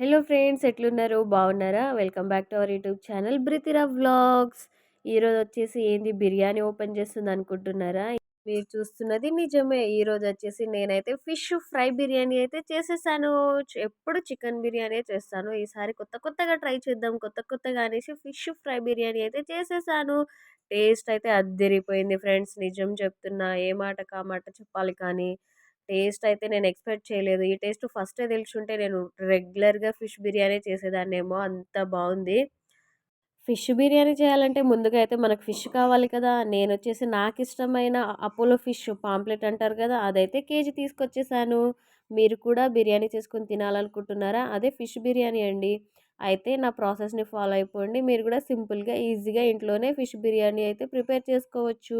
Hello friends ఎట్లున్నారు? బాగున్నారా? Welcome back to our YouTube channel Brithira vlogs. ఈరోజు వచ్చేసి ఏంది? బిర్యానీ ఓపెన్ చేస్తుంది అనుకుంటున్నారా? మీరు చూస్తున్నది నిజమే. ఈరోజు వచ్చేసి నేనైతే ఫిష్ ఫ్రై బిర్యానీ అయితే చేసేసాను. ఎప్పుడు చికెన్ బిర్యానీ చేస్తాను. ఈసారి కొత్త కొత్తగా ట్రై చేద్దాం. కొత్త కొత్తగా అనేసి ఫిష్ ఫ్రై బిర్యానీ అయితే చేసేసాను. టేస్ట్ అయితే అద్దరిపోయింది ఫ్రెండ్స్. నిజం చెప్తున్నా. ఏ మాట కా మాట చెప్పాలి కానీ టేస్ట్ అయితే నేను ఎక్స్పెక్ట్ చేయలేదు. ఈ టేస్ట్ ఫస్టే తెలుసుంటే నేను రెగ్యులర్గా ఫిష్ బిర్యానీ చేసేదాన్నేమో అంత బాగుంది ఫిష్ బిర్యానీ చేయాలంటే ముందుగా అయితే మనకు ఫిష్ కావాలి కదా. నేను వచ్చేసి నాకు ఇష్టమైన అపోలో ఫిష్ పాంప్లెట్ అంటారు కదా అదైతే కేజీ తీసుకొచ్చేసాను. మీరు కూడా బిర్యానీ చేసుకొని తినాలనుకుంటున్నారా? అదే ఫిష్ బిర్యానీ అండి. అయితే నా ప్రాసెస్ని ఫాలో అయిపోండి. మీరు కూడా సింపుల్గా ఈజీగా ఇంట్లోనే ఫిష్ బిర్యానీ అయితే ప్రిపేర్ చేసుకోవచ్చు.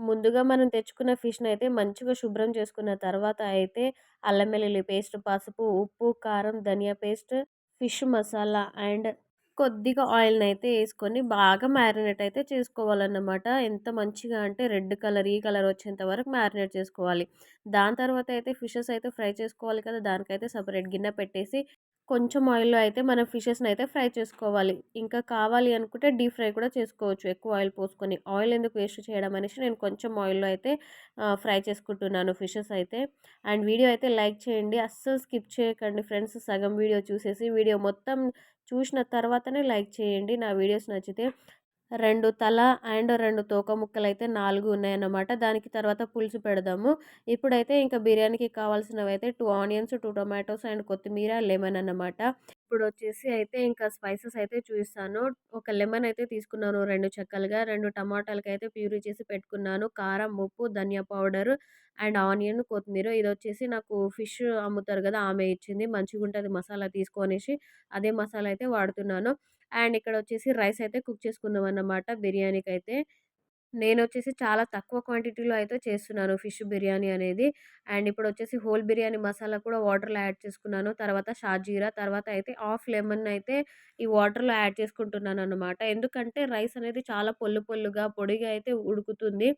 ముందుగా మనం తెచ్చుకున్న ఫిష్ని అయితే మంచిగా శుభ్రం చేసుకున్న తర్వాత అయితే అల్లం వెల్లుల్లి పేస్ట్ పసుపు ఉప్పు కారం ధనియా పేస్ట్ ఫిష్ మసాలా అండ్ కొద్దిగా ఆయిల్ని అయితే వేసుకొని బాగా మ్యారినేట్ అయితే చేసుకోవాలన్నమాట. ఎంత మంచిగా అంటే రెడ్ కలర్ ఈ కలర్ వచ్చేంత వరకు మ్యారినేట్ చేసుకోవాలి. దాని తర్వాత అయితే ఫిషెస్ అయితే ఫ్రై చేసుకోవాలి కదా దానికైతే సపరేట్ గిన్నె పెట్టేసి కొంచెం ఆయిల్లో అయితే మనం ఫిషెస్ని అయితే ఫ్రై చేసుకోవాలి. ఇంకా కావాలి అనుకుంటే డీప్ ఫ్రై కూడా చేసుకోవచ్చు. ఎక్కువ ఆయిల్ పోసుకొని. ఆయిల్ ఎందుకు వేస్ట్ చేయడం అనేసి నేను కొంచెం ఆయిల్లో అయితే ఫ్రై చేసుకుంటున్నాను ఫిషెస్ అయితే. అండ్ వీడియో అయితే లైక్ చేయండి. అస్సలు స్కిప్ చేయకండి ఫ్రెండ్స్. సగం వీడియో చూసేసి వీడియో మొత్తం చూసిన తర్వాతనే లైక్ చేయండి. నా వీడియోస్ నచ్చితే రెండు తల అండ్ రెండు తోక ముక్కలు అయితే నాలుగు ఉన్నాయన్నమాట. దానికి తర్వాత పులుసు పెడదాము. ఇప్పుడైతే ఇంకా బిర్యానీకి కావాల్సినవి అయితే two onions two tomatoes and కొత్తిమీర లెమన్ అన్నమాట. ఇప్పుడు వచ్చేసి అయితే ఇంకా స్పైసెస్ అయితే చూపిస్తాను ఒక లెమన్ అయితే తీసుకున్నాను రెండు చెక్కలుగా రెండు టమాటాలకి అయితే ప్యూరీ చేసి పెట్టుకున్నాను. కారం ఉప్పు ధనియా పౌడర్ అండ్ ఆనియన్ కొత్తిమీర. ఇది వచ్చేసి నాకు ఫిష్ అమ్ముతారు కదా ఆమె ఇచ్చింది. మంచిగా ఉంటుంది మసాలా తీసుకొనేసి అదే మసాలా అయితే వాడుతున్నాను. అండ్ ఇక్కడ వచ్చేసి రైస్ అయితే కుక్ చేసుకుందాం అన్నమాట బిర్యానీకి అయితే నేను వచ్చేసి చాలా తక్కువ క్వాంటిటీలో అయితే చేస్తున్నాను ఫిష్ బిర్యానీ అనేది. అండ్ ఇప్పుడు వచ్చేసి హోల్ బిర్యానీ మసాలా కూడా వాటర్లో యాడ్ చేసుకున్నాను. తర్వాత షాజీరా తర్వాత అయితే హాఫ్ లెమన్ అయితే ఈ వాటర్లో యాడ్ చేసుకుంటున్నాను అనమాట ఎందుకంటే రైస్ అనేది చాలా పొల్లు పొల్లుగా పొడిగా అయితే ఉడుకుతుంది.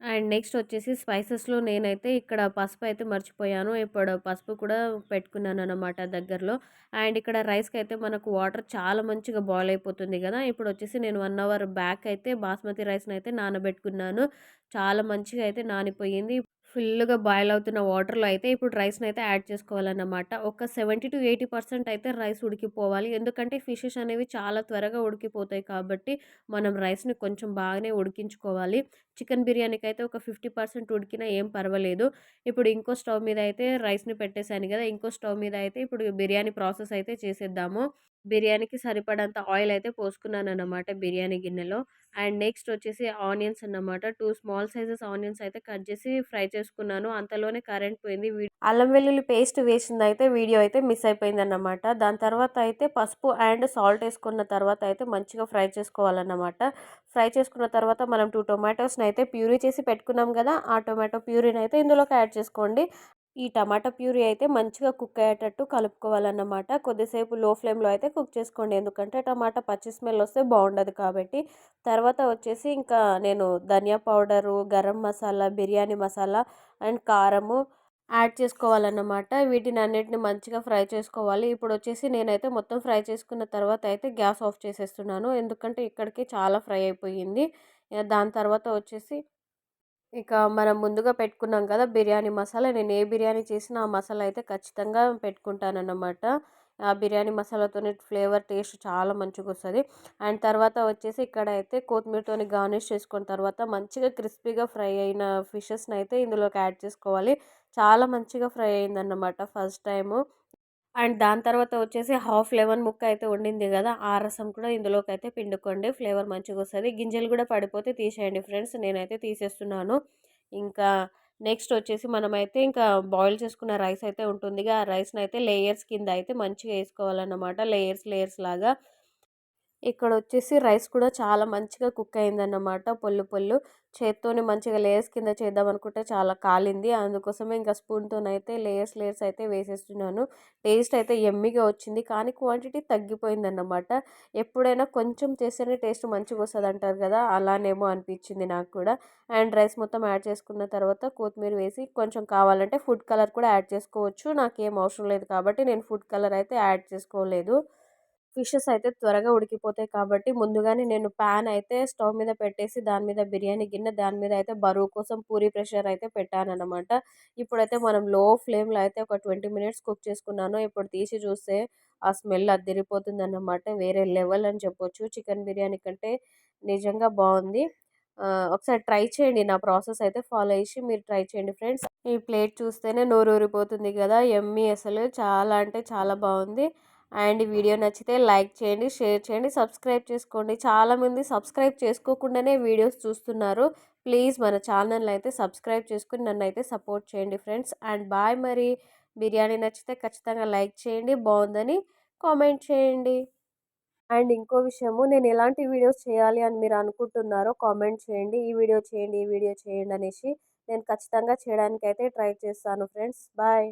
అండ్ నెక్స్ట్ వచ్చేసి స్పైసెస్లో నేనైతే ఇక్కడ పసుపు అయితే మర్చిపోయాను. ఇప్పుడు పసుపు కూడా పెట్టుకున్నాను అనమాట దగ్గరలో. అండ్ ఇక్కడ రైస్కి అయితే మనకు వాటర్ చాలా మంచిగా బాయిల్ అయిపోతుంది కదా! ఇప్పుడు వచ్చేసి నేను వన్ అవర్ బ్యాక్ అయితే బాస్మతి రైస్ని అయితే నానబెట్టుకున్నాను. చాలా మంచిగా అయితే నానిపోయింది. ఫుల్గా బాయిల్ అవుతున్న వాటర్లో అయితే ఇప్పుడు రైస్ని అయితే యాడ్ చేసుకోవాలన్నమాట. ఒక సెవెంటీ టు ఎయిటీ పర్సెంట్ అయితే రైస్ ఉడికిపోవాలి. ఎందుకంటే ఫిషెస్ అనేవి చాలా త్వరగా ఉడికిపోతాయి కాబట్టి మనం రైస్ని కొంచెం బాగానే ఉడికించుకోవాలి. చికెన్ బిర్యానీకి అయితే ఒక ఫిఫ్టీ పర్సెంట్ ఉడికినా ఏం పర్వాలేదు. ఇప్పుడు ఇంకో స్టవ్ మీద అయితే రైస్ని పెట్టేశాను కదా ఇంకో స్టవ్ మీద అయితే ఇప్పుడు బిర్యానీ ప్రాసెస్ అయితే చేసేద్దాము. బిర్యానీకి సరిపడంత ఆయిల్ అయితే పోసుకున్నాను అనమాట బిర్యానీ గిన్నెలో. అండ్ నెక్స్ట్ వచ్చేసి ఆనియన్స్ అన్నమాట. టూ స్మాల్ సైజెస్ ఆనియన్స్ అయితే కట్ చేసి ఫ్రై చేసుకున్నాను. అంతలోనే కరెంట్ పోయింది. అల్లం వెల్లుల్లి పేస్ట్ వేసింది అయితే వీడియో అయితే మిస్ అయిపోయింది అన్నమాట దాని తర్వాత అయితే పసుపు అండ్ సాల్ట్ వేసుకున్న తర్వాత అయితే మంచిగా ఫ్రై చేసుకోవాలన్నమాట. ఫ్రై చేసుకున్న తర్వాత మనం టూ టొమాటోస్ని అయితే ప్యూరీ చేసి పెట్టుకున్నాం కదా ఆ టొమాటో ప్యూరీని అయితే ఇందులోకి యాడ్ చేసుకోండి. ఈ టమాటా ప్యూరీ అయితే మంచిగా కుక్ అయ్యేటట్టు కలుపుకోవాలన్నమాట. కొద్దిసేపు లో ఫ్లేమ్లో అయితే కుక్ చేసుకోండి. ఎందుకంటే టమాటా పచ్చి స్మెల్ వస్తే బాగుండదు కాబట్టి. తర్వాత వచ్చేసి ఇంకా నేను ధనియా పౌడరు గరం మసాలా బిర్యానీ మసాలా అండ్ కారము యాడ్ చేసుకోవాలన్నమాట. వీటిని అన్నిటిని మంచిగా ఫ్రై చేసుకోవాలి. ఇప్పుడు వచ్చేసి నేనైతే మొత్తం ఫ్రై చేసుకున్న తర్వాత అయితే గ్యాస్ ఆఫ్ చేసేస్తున్నాను. ఎందుకంటే ఇక్కడికి చాలా ఫ్రై అయిపోయింది. దాని తర్వాత వచ్చేసి ఇక మనం ముందుగా పెట్టుకున్నాం కదా బిర్యానీ మసాలా. నేను ఏ బిర్యానీ చేసినా ఆ మసాలా అయితే ఖచ్చితంగా పెట్టుకుంటానన్నమాట. ఆ బిర్యానీ మసాలాతోని ఫ్లేవర్ టేస్ట్ చాలా మంచిగా వస్తుంది. అండ్ తర్వాత వచ్చేసి ఇక్కడ అయితే కొత్తిమీరతోని గార్నిష్ చేసుకున్న తర్వాత మంచిగా క్రిస్పీగా ఫ్రై అయిన ఫిషెస్ని అయితే ఇందులోకి యాడ్ చేసుకోవాలి. చాలా మంచిగా ఫ్రై అయిందన్నమాట ఫస్ట్ టైము. అండ్ దాని తర్వాత వచ్చేసి హాఫ్ లెమన్ ముక్క అయితే ఉండింది కదా ఆ రసం కూడా ఇందులోకి అయితే పిండుకోండి ఫ్లేవర్ మంచిగా వస్తుంది. గింజలు కూడా పడిపోతే తీసేయండి ఫ్రెండ్స్ నేనైతే తీసేస్తున్నాను. ఇంకా నెక్స్ట్ వచ్చేసి మనమైతే ఇంకా బాయిల్ చేసుకున్న రైస్ అయితే ఉంటుంది ఆ రైస్ని అయితే లేయర్స్ కింద అయితే మంచిగా వేసుకోవాలన్నమాట లేయర్స్ లేయర్స్ లాగా. ఇక్కడ వచ్చేసి రైస్ కూడా చాలా మంచిగా కుక్ అయిందన్నమాట పొల్లు పొల్లు చేత్తోని మంచిగా లేయర్స్ కింద చేద్దాం అనుకుంటే చాలా కాలింది. అందుకోసమే ఇంకా స్పూన్తోనైతే లేయర్స్ లేయర్స్ అయితే వేసేస్తున్నాను. టేస్ట్ అయితే ఎమ్మిగా వచ్చింది కానీ క్వాంటిటీ తగ్గిపోయిందన్నమాట. ఎప్పుడైనా కొంచెం చేస్తేనే టేస్ట్ మంచిగా వస్తుంది అంటారు కదా అలానేమో అనిపించింది నాకు కూడా. అండ్ రైస్ మొత్తం యాడ్ చేసుకున్న తర్వాత కొత్తిమీర వేసి కొంచెం కావాలంటే ఫుడ్ కలర్ కూడా యాడ్ చేసుకోవచ్చు. నాకేం అవసరం లేదు కాబట్టి నేను ఫుడ్ కలర్ అయితే యాడ్ చేసుకోలేదు. ఫిషెస్ అయితే త్వరగా ఉడికిపోతాయి కాబట్టి ముందుగానే నేను ప్యాన్ అయితే స్టవ్ మీద పెట్టేసి దాని మీద బిర్యానీ గిన్నె దాని మీద అయితే బరువు కోసం పూరి ప్రెషర్ అయితే పెట్టాను అనమాట ఇప్పుడైతే మనం లో ఫ్లేమ్లో అయితే ఒక ట్వంటీ మినిట్స్ కుక్ చేసుకున్నాను. ఇప్పుడు తీసి చూస్తే ఆ స్మెల్ అద్దరిపోతుంది అన్నమాట వేరే లెవెల్ అని చెప్పొచ్చు. చికెన్ బిర్యానీ కంటే నిజంగా బాగుంది. ఒకసారి ట్రై చేయండి. నా ప్రాసెస్ అయితే ఫాలో చేసి మీరు ట్రై చేయండి ఫ్రెండ్స్. ఈ ప్లేట్ చూస్తేనే నోరు ఊరిపోతుంది కదా. ఎమ్మి అసలు. చాలా అంటే చాలా బాగుంది. అండ్ వీడియో నచ్చితే లైక్ చేయండి షేర్ చేయండి సబ్స్క్రైబ్ చేసుకోండి. చాలామంది సబ్స్క్రైబ్ చేసుకోకుండానే వీడియోస్ చూస్తున్నారు. ప్లీజ్ మన ఛానల్ అయితే సబ్స్క్రైబ్ చేసుకుని నన్ను అయితే సపోర్ట్ చేయండి ఫ్రెండ్స్. అండ్ బాయ్ మరి. బిర్యానీ నచ్చితే ఖచ్చితంగా లైక్ చేయండి బాగుందని కామెంట్ చేయండి. అండ్ ఇంకో విషయము నేను ఎలాంటి వీడియోస్ చేయాలి అని మీరు అనుకుంటున్నారో కామెంట్ చేయండి. ఈ వీడియో చేయండి ఈ వీడియో చేయండి అనేసి నేను ఖచ్చితంగా చేయడానికి అయితే ట్రై చేస్తాను ఫ్రెండ్స్. బాయ్.